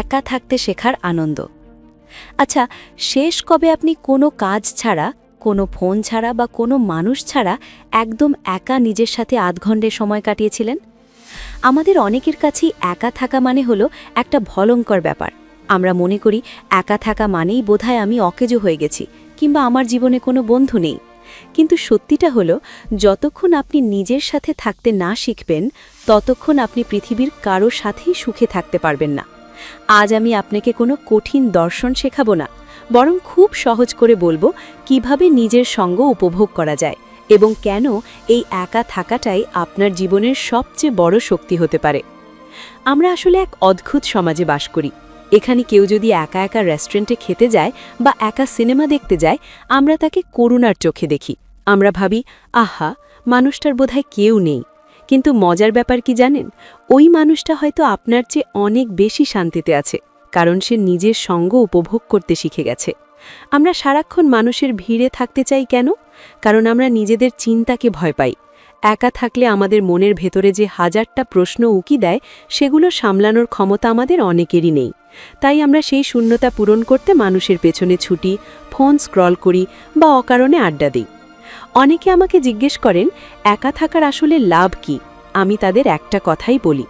একা থাকতে শেখার আনন্দ। আচ্ছা শেষ কবে আপনি কোনো কাজ ছাড়া, কোনো ফোন ছাড়া বা কোনো মানুষ ছাড়া একদম একা নিজের সাথে আধ ঘন্টে সময় কাটিয়েছিলেন? আমাদের অনেকের কাছেই একা থাকা মানে হলো একটা ভলঙ্কর ব্যাপার। আমরা মনে করি, একা থাকা মানেই বোধহয় আমি অকেজো হয়ে গেছি কিংবা আমার জীবনে কোনো বন্ধু নেই। কিন্তু সত্যিটা হলো, যতক্ষণ আপনি নিজের সাথে থাকতে না শিখবেন, ততক্ষণ আপনি পৃথিবীর কারও সাথেই সুখে থাকতে পারবেন না। আজ আমি আপনাকে কোনো কঠিন দর্শন শেখাবো না, বরং খুব সহজ করে বলব কীভাবে নিজের সঙ্গ উপভোগ করা যায় এবং কেন এই একা থাকাটাই আপনার জীবনের সবচেয়ে বড় শক্তি হতে পারে। আমরা আসলে এক অদ্ভুত সমাজে বাস করি। এখানে কেউ যদি একা একা রেস্টুরেন্টে খেতে যায় বা একা সিনেমা দেখতে যায়, আমরা তাকে করুণার চোখে দেখি। আমরা ভাবি, আহা, মানুষটার বোধহয় কেউ নেই। কিন্তু মজার ব্যাপার কি জানেন? ওই মানুষটা হয়তো আপনার চেয়ে অনেক বেশি শান্তিতে আছে, কারণ সে নিজের সঙ্গ উপভোগ করতে শিখে গেছে। আমরা সারাক্ষণ মানুষের ভিড়ে থাকতে চাই কেন? কারণ আমরা নিজেদের চিন্তাকে ভয় পাই। একা থাকলে আমাদের মনের ভেতরে যে হাজারটা প্রশ্ন উকি দেয়, সেগুলো সামলানোর ক্ষমতা আমাদের অনেকেরই নেই। তাই আমরা সেই শূন্যতা পূরণ করতে মানুষের পেছনে ছুটি, ফোন স্ক্রল করি বা অকারণে আড্ডা দিই। অনেকে আমাকে জিজ্ঞেস করেন, একা থাকার আসলে লাভ কি? আমি তাদের একটা কথাই বলি,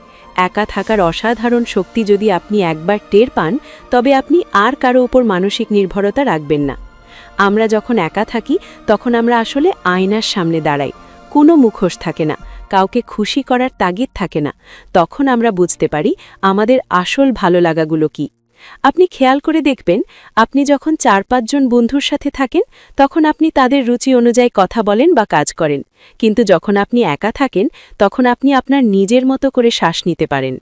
একা থাকার অসাধারণ শক্তি যদি আপনি একবার টের পান, তবে আপনি আর কারও ওপর মানসিক নির্ভরতা রাখবেন না। আমরা যখন একা থাকি, তখন আমরা আসলে আয়নার সামনে দাঁড়াই, কোনো মুখোশ থাকে না, কাউকে খুশি করার তাগিদ থাকে না, তখন আমরা বুঝতে পারি আমাদের আসল ভালো লাগাগুলো কি। আপনি খেয়াল করে দেখবেন, আপনি যখন চার পাঁচজন বন্ধুর সাথে থাকেন, তখন আপনি তাদের রুচি অনুযায়ী কথা বলেন বা কাজ করেন। কিন্তু যখন আপনি একা থাকেন, তখন আপনি আপনার নিজের মতো করে শ্বাস নিতে পারেন।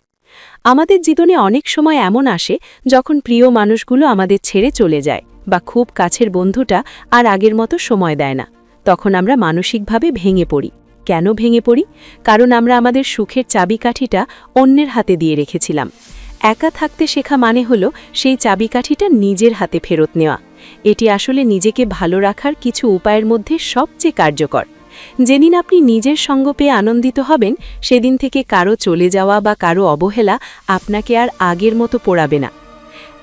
আমাদের জীবনে অনেক সময় এমন আসে, যখন প্রিয় মানুষগুলো আমাদের ছেড়ে চলে যায় বা খুব কাছের বন্ধুটা আর আগের মতো সময় দেয় না। তখন আমরা মানসিকভাবে ভেঙে পড়ি। কেন ভেঙে পড়ি? কারণ আমরা আমাদের সুখের চাবিকাঠিটা অন্যের হাতে দিয়ে রেখেছিলাম। একা থাকতে শেখা মানে হলো সেই চাবিকাঠিটা নিজের হাতে ফেরত নেওয়া। এটি আসলে নিজেকে ভালো রাখার কিছু উপায়ের মধ্যে সবচেয়ে কার্যকর। যেদিন আপনি নিজের সঙ্গ পেয়ে আনন্দিত হবেন, সেদিন থেকে কারও চলে যাওয়া বা কারও অবহেলা আপনাকে আর আগের মতো পোড়াবে না।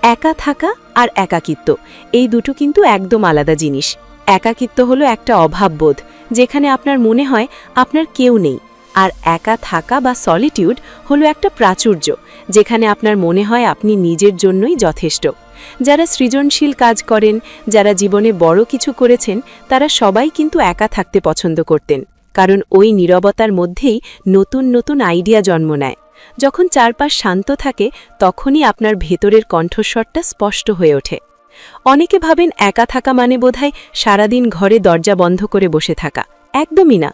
একা থাকা আর একাকিত্ব, এই দুটো কিন্তু একদম আলাদা জিনিস। একাকিত্ব হলো একটা অভাববোধ, যেখানে আপনার মনে হয় আপনার কেউ নেই। আর একা থাকা বা সলিটিউড হলো একটা প্রাচুর্য, যেখানে আপনার মনে হয় আপনি নিজের জন্যই যথেষ্ট। যারা সৃজনশীল কাজ করেন, যারা জীবনে বড় কিছু করেছেন, তারা সবাই কিন্তু একা থাকতে পছন্দ করতেন, কারণ ওই নীরবতার মধ্যেই নতুন নতুন আইডিয়া জন্ম নেয়। যখন চারপাশ শান্ত থাকে, তখনই আপনার ভেতরের কণ্ঠস্বরটা স্পষ্ট হয়ে ওঠে। অনেকে ভাবেন একা থাকা মানে বোধহয় সারাদিন ঘরে দরজা বন্ধ করে বসে থাকা। একদমই না।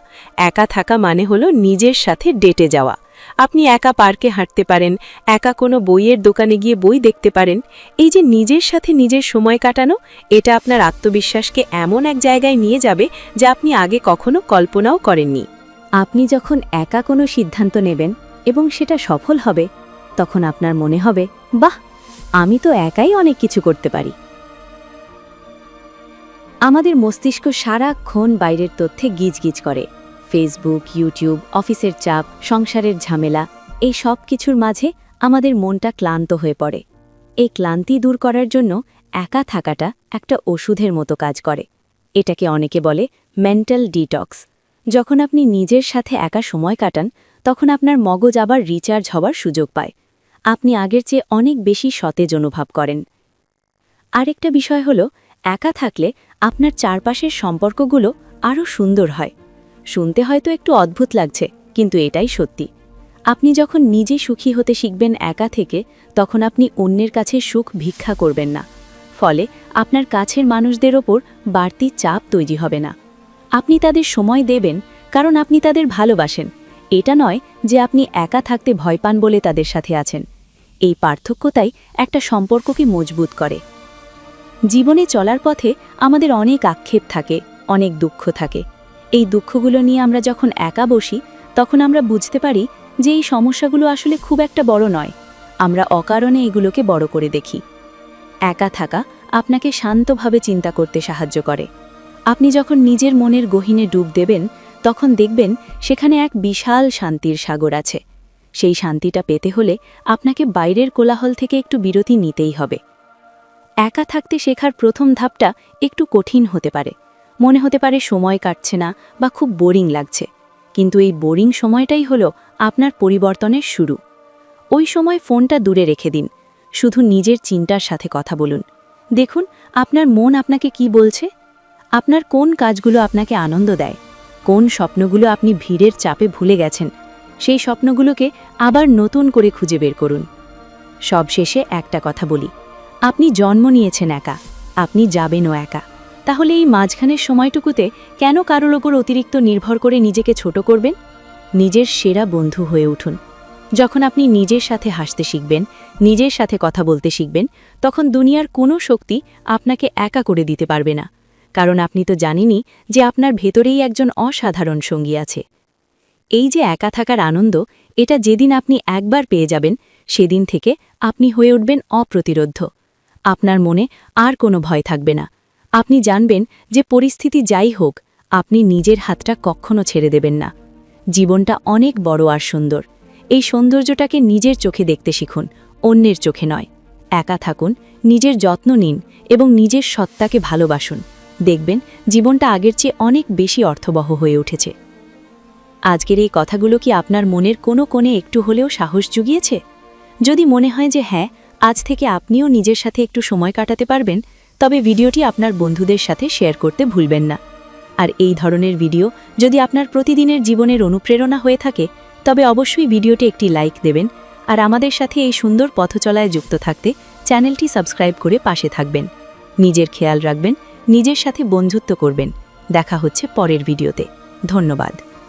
একা থাকা মানে হলো নিজের সাথে ডেটে যাওয়া। আপনি একা পার্কে হাঁটতে পারেন, একা কোনো বইয়ের দোকানে গিয়ে বই দেখতে পারেন। এই যে নিজের সাথে নিজের সময় কাটানো, এটা আপনার আত্মবিশ্বাসকে এমন এক জায়গায় নিয়ে যাবে যা আপনি আগে কখনো কল্পনাও করেননি। আপনি যখন একা কোনো সিদ্ধান্ত নেবেন এবং সেটা সফল হবে, তখন আপনার মনে হবে, বাহ, আমি তো একাই অনেক কিছু করতে পারি। আমাদের মস্তিষ্ক সারাক্ষণ বাইরের তথ্যে গিজগিজ করে। ফেসবুক ইউটিউব অফিসের চাপ, সংসারের ঝামেলা, এই সব কিছুর মাঝে আমাদের মনটা ক্লান্ত হয়ে পড়ে। এই ক্লান্তি দূর করার জন্য একা থাকাটা একটা ওষুধের মতো কাজ করে। এটাকে অনেকে বলে মেন্টাল ডিটক্স যখন আপনি নিজের সাথে একা সময় কাটান, তখন আপনার মগজ আবার রিচার্জ হওয়ার সুযোগ পায়। আপনি আগের চেয়ে অনেক বেশি সতেজ অনুভব করেন। আরেকটা বিষয় হলো একা থাকলে আপনার চারপাশের সম্পর্কগুলো আরও সুন্দর হয়। শুনতে হয়তো একটু অদ্ভুত লাগছে, কিন্তু এটাই সত্যি। আপনি যখন নিজে সুখী হতে শিখবেন একা থেকে, তখন আপনি অন্যের কাছে সুখ ভিক্ষা করবেন না। ফলে আপনার কাছের মানুষদের ওপর বাড়তি চাপ তৈরি হবে না। আপনি তাদের সময় দেবেন, কারণ আপনি তাদের ভালোবাসেন। এটা নয় যে আপনি একা থাকতে ভয় পান বলে তাদের সাথে আছেন। এই পার্থক্যতাই একটা সম্পর্ককে মজবুত করে। জীবনে চলার পথে আমাদের অনেক আক্ষেপ থাকে, অনেক দুঃখ থাকে। এই দুঃখগুলো নিয়ে আমরা যখন একা বসি, তখন আমরা বুঝতে পারি যে এই সমস্যাগুলো আসলে খুব একটা বড় নয়। আমরা অকারণে এগুলোকে বড় করে দেখি। একা থাকা আপনাকে শান্তভাবে চিন্তা করতে সাহায্য করে। আপনি যখন নিজের মনের গহীনে ডুব দেবেন, তখন দেখবেন সেখানে এক বিশাল শান্তির সাগর আছে। সেই শান্তিটা পেতে হলে আপনাকে বাইরের কোলাহল থেকে একটু বিরতি নিতেই হবে। একা থাকতে শেখার প্রথম ধাপটা একটু কঠিন হতে পারে। মনে হতে পারে সময় কাটছে না বা খুব বোরিং লাগছে। কিন্তু এই বোরিং সময়টাই হলো আপনার পরিবর্তনের শুরু। ওই সময় ফোনটা দূরে রেখে দিন। শুধু নিজের চিন্তার সাথে কথা বলুন। দেখুন, আপনার মন আপনাকে কি বলছে? আপনার কোন কাজগুলো আপনাকে আনন্দ দেয়? কোন স্বপ্নগুলো আপনি ভিড়ের চাপে ভুলে গেছেন? সেই স্বপ্নগুলোকে আবার নতুন করে খুঁজে বের করুন। সবশেষে একটা কথা বলি। আপনি জন্ম নিয়েছেন একা, আপনি যাবেনও একা। তাহলে এই মাঝখানের সময়টুকুতে কেন কারোর ওপর অতিরিক্ত নির্ভর করে নিজেকে ছোট করবেন? নিজের সেরা বন্ধু হয়ে উঠুন। যখন আপনি নিজের সাথে হাসতে শিখবেন, নিজের সাথে কথা বলতে শিখবেন, তখন দুনিয়ার কোনো শক্তি আপনাকে একা করে দিতে পারবে না। কারণ আপনি তো জানেনই যে আপনার ভেতরেই একজন অসাধারণ সঙ্গী আছে। এই যে একা থাকার আনন্দ, এটা যেদিন আপনি একবার পেয়ে যাবেন, সেদিন থেকে আপনি হয়ে উঠবেন অপ্রতিরোধ্য। আপনার মনে আর কোনো ভয় থাকবে না। আপনি জানবেন যে পরিস্থিতি যাই হোক, আপনি নিজের হাতটা কখনো ছেড়ে দেবেন না। জীবনটা অনেক বড় আর সুন্দর। এই সৌন্দর্যটাকে নিজের চোখে দেখতে শিখুন, অন্যের চোখে নয়। একা থাকুন, নিজের যত্ন নিন এবং নিজের সত্তাকে ভালোবাসুন। দেখবেন জীবনটা আগের চেয়ে অনেক বেশি অর্থবহ হয়ে উঠেছে। আজকের এই কথাগুলো কি আপনার মনের কোনো কোণে একটু হলেও সাহস জুগিয়েছে? যদি মনে হয় যে হ্যাঁ আজ থেকে আপনিও নিজের সাথে একটু সময় কাটাতে পারবেন, তবে ভিডিওটি আপনার বন্ধুদের সাথে শেয়ার করতে ভুলবেন না। আর এই ধরনের ভিডিও যদি আপনার প্রতিদিনের জীবনের অনুপ্রেরণা হয়ে থাকে, তবে অবশ্যই ভিডিওটি একটি লাইক দেবেন, আর আমাদের সাথে এই সুন্দর পথচলায় যুক্ত থাকতে চ্যানেলটি সাবস্ক্রাইব করে পাশে থাকবেন। নিজের খেয়াল রাখবেন, নিজের সাথে বন্ধুত্ব করবেন। দেখা হচ্ছে পরের ভিডিওতে। ধন্যবাদ।